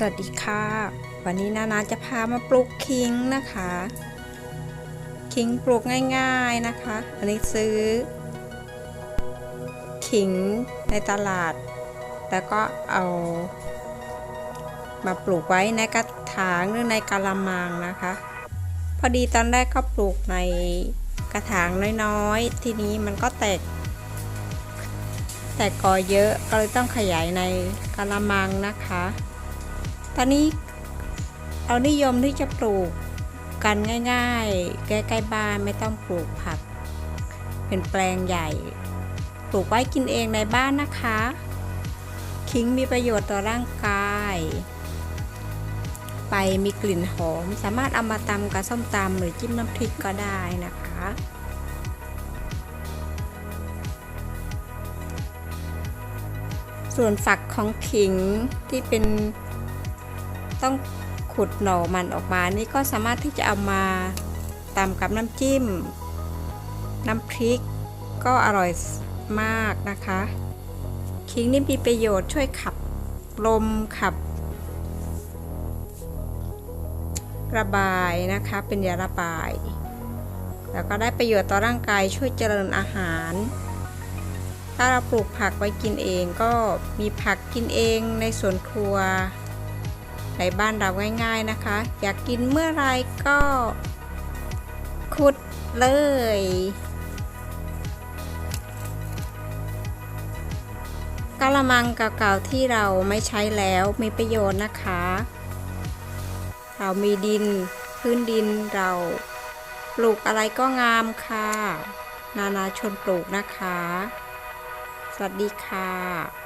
สวัสดีค่ะ วันนี้นานาจะพามาปลูกคิงนะคะ คิงปลูกง่ายๆนะคะ อันนี้ซื้อขิงในตลาด แล้วก็เอา มาปลูกไว้ในกระถางหรือในกะละมังนะคะ พอดีตอนแรกก็ปลูกในกระถางน้อยๆ ทีนี้มันก็แตก แตกกอเยอะก็เลยต้องขยายในกะละมังนะคะ ตอนนี้เอานิยมที่จะปลูกกันง่ายๆ ใกล้ๆบ้านไม่ต้องปลูกผัก เป็นแปลงใหญ่ ปลูกไว้กินเองในบ้านนะคะคิงมีประโยชน์ต่อร่างกาย ไปมีกลิ่นหอม สามารถเอามาตำกับส้มตำหรือจิ้มน้ำพริกก็ได้นะคะส่วนฝักของขิงที่เป็น ต้องขุดหน่อมันออกมานี่ก็สามารถที่จะเอามาตำกับน้ำจิ้ม น้ำพริก ก็อร่อยมากนะคะ ขิงนี่มีประโยชน์ช่วยขับลมขับ ระบายนะคะเป็นยาระบาย แล้วก็ได้ประโยชน์ต่อร่างกายช่วยเจริญอาหาร ถ้าเราปลูกผักไว้กินเองก็มีผักกินเองในสวนครัว ในบ้านเราง่าย ๆนะคะ อยากกินเมื่อไรก็ขุดเลย กะละมังเก่าๆที่เราไม่ใช้แล้วมีประโยชน์นะคะ เรามีดินพื้นดินเราปลูกอะไรก็งามค่ะ นานาชนปลูกนะคะ สวัสดีค่ะ